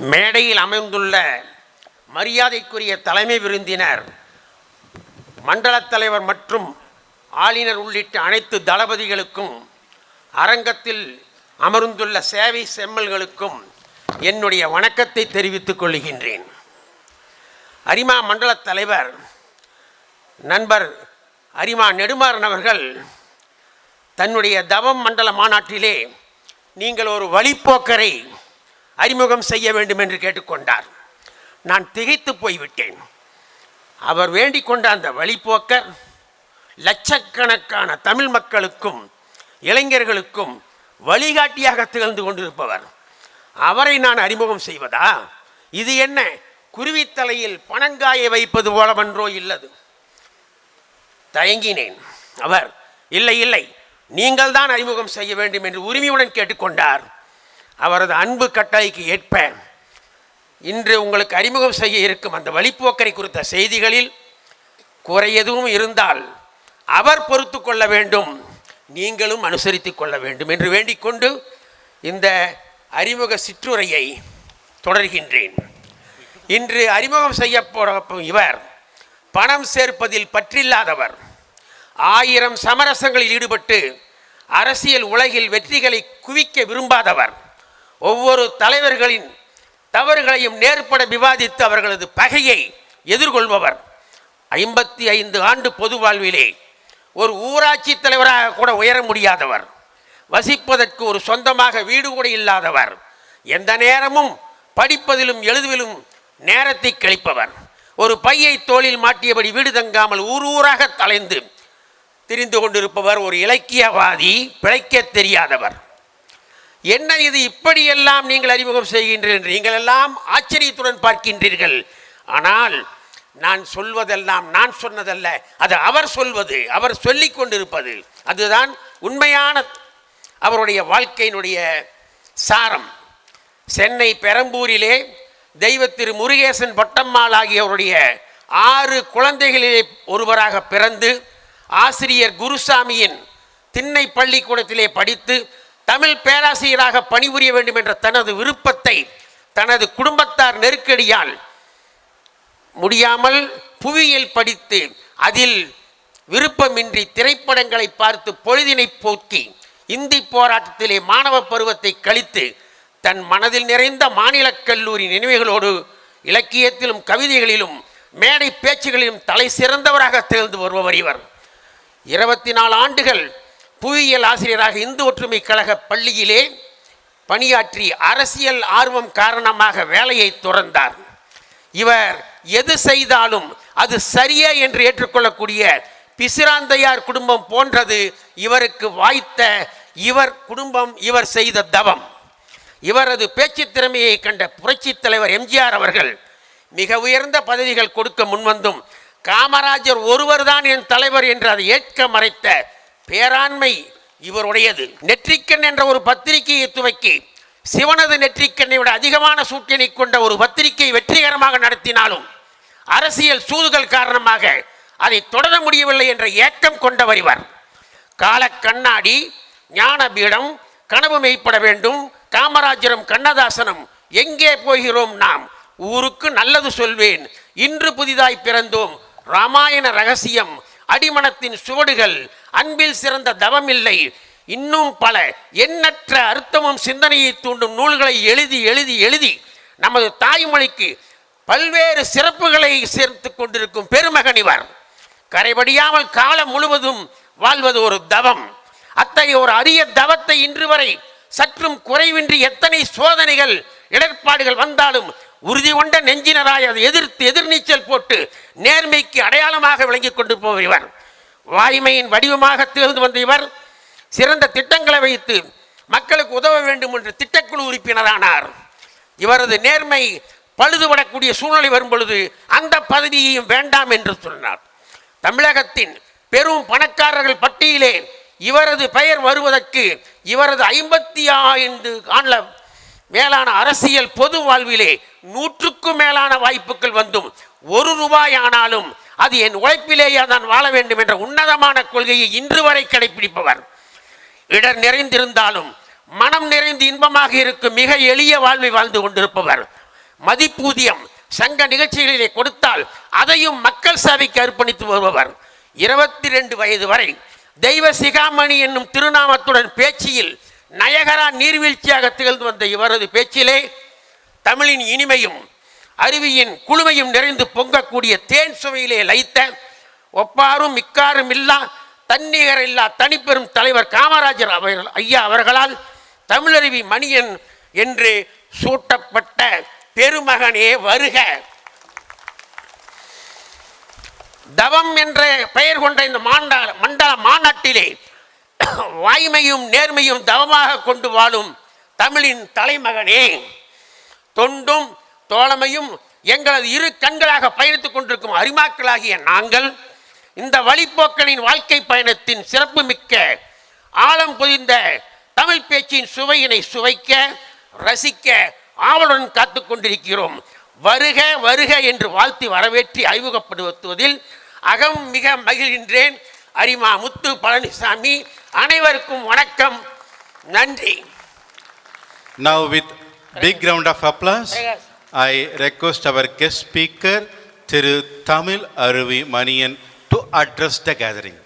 மேடையில் அமைந்துள்ள மரியாதைக்குரிய தலைமை விருந்தினர் மண்டல தலைவர் மற்றும் ஆளுநர் உள்ளிட்ட அனைத்து தளபதிகளுக்கும் அரங்கத்தில் அமர்ந்துள்ள சேவை செம்மல்களுக்கும் என்னுடைய வணக்கத்தை தெரிவித்துக் கொள்கின்றேன். அரிமா மண்டல தலைவர் நண்பர் அரிமா நெடுமாறன் அவர்கள் தன்னுடைய தவம் மண்டல மாநாட்டிலே நீங்கள் ஒரு வழிப்போக்கரை அறிமுகம் செய்ய வேண்டும் என்று கேட்டுக்கொண்டார். நான் திகைத்து போய்விட்டேன். அவர் வேண்டிக் கொண்ட அந்த வழிப்போக்கர் லட்சக்கணக்கான தமிழ் மக்களுக்கும் இளைஞர்களுக்கும் வழிகாட்டியாக திகழ்ந்து கொண்டிருப்பவர். அவரை நான் அறிமுகம் செய்வதா? இது என்ன? குருவித்தலையில் பணங்காய வைப்பது போலவன்றோ இல்லது. தயங்கினேன். அவர் இல்லை இல்லை நீங்கள் தான் அறிமுகம் செய்ய வேண்டும் என்று உரிமையுடன் கேட்டுக்கொண்டார். அவரது அன்பு கட்டளைக்கு ஏற்ப இன்று உங்களுக்கு அறிமுகம் செய்ய இருக்கும் அந்த வழிப்போக்கரை குறித்த செய்திகளில் குறை எதுவும் இருந்தால் அவர் பொறுத்து கொள்ள வேண்டும். நீங்களும் அனுசரித்து கொள்ள வேண்டும் என்று வேண்டிக்கொண்டு இந்த அறிமுக சிற்றுரையை தொடர்கின்றேன். இன்று அறிமுகம் செய்ய இவர் பணம் சேர்ப்பதில் பற்றில்லாதவர். ஆயிரம் சமரசங்களில் ஈடுபட்டு அரசியல் உலகில் வெற்றிகளை குவிக்க விரும்பாதவர். ஒவ்வொரு தலைவர்களின் தவறுகளையும் நேர்பட விவாதித்து அவர்களது பகையை எதிர்கொள்பவர். ஐம்பத்தி ஐந்து ஆண்டு பொது வாழ்விலே ஒரு ஊராட்சி தலைவராக கூட உயர முடியாதவர். வசிப்பதற்கு ஒரு சொந்தமாக வீடு கூட இல்லாதவர். எந்த நேரமும் படிப்பதிலும் எழுதுவிலும் நேரத்தை கழிப்பவர். ஒரு பையை தோளில் மாட்டியபடி வீடு தங்காமல் ஊர் ஊராக தலைந்து திரிந்து கொண்டிருப்பவர் ஒரு இலக்கியவாதி பிழைக்க தெரியாதவர். என்ன இது இப்படியெல்லாம் நீங்கள் அறிமுகம் செய்கின்றீர்கள் நீங்கள் எல்லாம் ஆச்சரியத்துடன் பார்க்கின்றீர்கள். ஆனால் நான் சொல்வதெல்லாம் நான் சொன்னதல்ல அது அவர் சொல்வது அவர் சொல்லி கொண்டிருப்பது. அதுதான் உண்மையான அவருடைய வாழ்க்கையினுடைய சாரம். சென்னை பெரம்பூரிலே தெய்வ திரு முருகேசன் பட்டம்மாள் ஆகியோருடைய ஆறு குழந்தைகளிலே ஒருவராக பிறந்து ஆசிரியர் குருசாமியின் திண்ணை பள்ளிக்கூடத்திலே படித்து தமிழ் பேராசிரியராக பணிபுரிய வேண்டும் என்ற தனது விருப்பத்தை தனது குடும்பத்தார் நெருக்கடியால் முடியாமல் புவியியல் படித்து அதில் விருப்பமின்றி திரைப்படங்களை பார்த்து பொழுதினை போக்கி இந்தி போராட்டத்திலே மாணவ பருவத்தை கழித்து தன் மனதில் நிறைந்த மாநில கல்லூரி நினைவுகளோடு இலக்கியத்திலும் கவிதைகளிலும் மேடை பேச்சுகளிலும் தலை சிறந்தவராக திகழ்ந்து வருபவர் இவர். இருபத்தி நாலு ஆண்டுகள் புவியியல் ஆசிரியராக இந்து ஒற்றுமை கழக பள்ளியிலே பணியாற்றி அரசியல் ஆர்வம் காரணமாக வேலையை துறந்தார். இவர் எது செய்தாலும் அது சரியே என்று ஏற்றுக்கொள்ளக்கூடிய பிசிராந்தையார் குடும்பம் போன்றது இவருக்கு வாய்த்த இவர் குடும்பம் இவர் செய்த தவம். இவரது பேச்சு திறமையை கண்ட புரட்சித் தலைவர் எம்ஜிஆர் அவர்கள் மிக உயர்ந்த பதவிகள் கொடுக்க முன்வந்தும் காமராஜர் ஒருவர்தான் என் தலைவர் என்று அதை ஏற்க மறைத்த பேராண்மை இவருடையது. நெற்றிக்கண் என்ற ஒரு பத்திரிகையை துவக்கி சிவனது நெற்றிக்கண்ணை விட அதிகமான சூட்டினை கொண்ட ஒரு பத்திரிகை வெற்றிகரமாக நடத்தினாலும் அரசியல் சூதுகள் காரணமாக அதை தொடர முடியவில்லை என்ற ஏக்கம் கொண்டவர் இவர். கால கண்ணாடி ஞானபீடம் கனவு மெய்ப்பட வேண்டும் காமராஜரும் கண்ணதாசனும் எங்கே போகிறோம் நாம்? ஊருக்கு நல்லது சொல்வேன். இன்று புதிதாய் பிறந்தோம். ராமாயண ரகசியம் அடிமனத்தின் சுவடுகள் அன்பில் சிறந்த தவமில்லை. இன்னும் பல எண்ணற்ற அர்த்தமும் சிந்தனையை தூண்டும் நூல்களை எழுதி எழுதி எழுதி நமது தாய்மொழிக்கு பல்வேறு சிறப்புகளை சேர்த்து கொண்டிருக்கும் பெருமகனிவர் கரைபடியாமல் காலம் முழுவதும் வாழ்வது ஒரு தவம். அத்தகைய ஒரு அரிய தவத்தை இன்று வரை சற்றும் குறைவின்றி எத்தனை சோதனைகள் இடர்பாடுகள் வந்தாலும் உறுதி கொண்ட நெஞ்சினராய் அதை எதிர்த்து எதிர்நீச்சல் போட்டு நேர்மைக்கு அடையாளமாக விளங்கிக் கொண்டு போவர் இவர். வாய்மையின் வடிவமாக திகழ்ந்து வந்த இவர் சிறந்த திட்டங்களை வைத்து மக்களுக்கு உதவ வேண்டும் என்று திட்டக்குழு உறுப்பினரானார். இவரது நேர்மை பழுதுபடக்கூடிய சூழ்நிலை வரும் பொழுது அந்த பதவியையும் வேண்டாம் என்று சொன்னார். தமிழகத்தின் பெரும் பணக்காரர்கள் பட்டியலே இவரது பெயர் வருவதற்கு இவரது ஐம்பத்தி ஐந்து ஆண்டுல மேலான அரசியல் பொது வாழ்விலே நூற்றுக்கும் மேலான வாய்ப்புகள் வந்தும். ஒரு ரூபாய் ஆனாலும் அது என் உழைப்பிலேயே தான் வாழ வேண்டும் என்ற உன்னதமான கொள்கையை இன்று வரை கடைபிடிப்பவர் இடர் நிறைந்திருந்தாலும் மனம் நிறைந்து இன்பமாக இருக்கும் மிக எளிய வாழ்வை வாழ்ந்து கொண்டிருப்பவர். மதிப்பூதியம் சங்க நிகழ்ச்சிகளிலே கொடுத்தால் அதையும் மக்கள் சேவைக்கு அர்ப்பணித்து வருபவர். இருபத்தி ரெண்டு வயது வரை தெய்வ சிகாமணி என்னும் திருநாமத்துடன் பேச்சியில் நயகரா நீர்வீழ்ச்சியாக திகழ்ந்து வந்த இவரது பேச்சிலே தமிழின் இனிமையும் அருவியின் குழுமையும் நிறைந்து பொங்கக்கூடிய தேன் சுவையிலே லைத்த ஒப்பாரும் மிக்காரும் இல்லா தன்னிகர் இல்லா தனிப்பெரும் தலைவர் காமராஜர் அவர்கள் ஐயா அவர்களால் தமிழருவி மணியன் என்று சூட்டப்பட்ட பெருமகனே வருக. தவம் என்ற பெயர் கொண்ட இந்த மாண்டா மண்டல மாநாட்டிலே வாய்மையும் நேர்மையும் தவமாக கொண்டு வாழும் தமிழின் தலைமகனே. தொண்டும் தோழமையும் எங்களது இரு கண்களாக பயணித்துக் கொண்டிருக்கும் அரிமாக்களாகிய நாங்கள் இந்த வழிப்போக்களின் வாழ்க்கை பயணத்தின் சிறப்புமிக்க ஆழம் பொதிந்த தமிழ் பேச்சின் சுவையினை சுவைக்க ரசிக்க ஆவலுடன் காத்து கொண்டிருக்கிறோம். வருக வருக என்று வாழ்த்தி வரவேற்றி அறிமுகப்படுத்துவதில் அகம் மிக மகிழ்கின்றேன். அரிமா முத்து பழனிசாமி அனைவருக்கும் வணக்கம் நன்றி Now with big round of applause, I request our guest speaker, Thiru Tamil Aruvi Maniyan to address the gathering.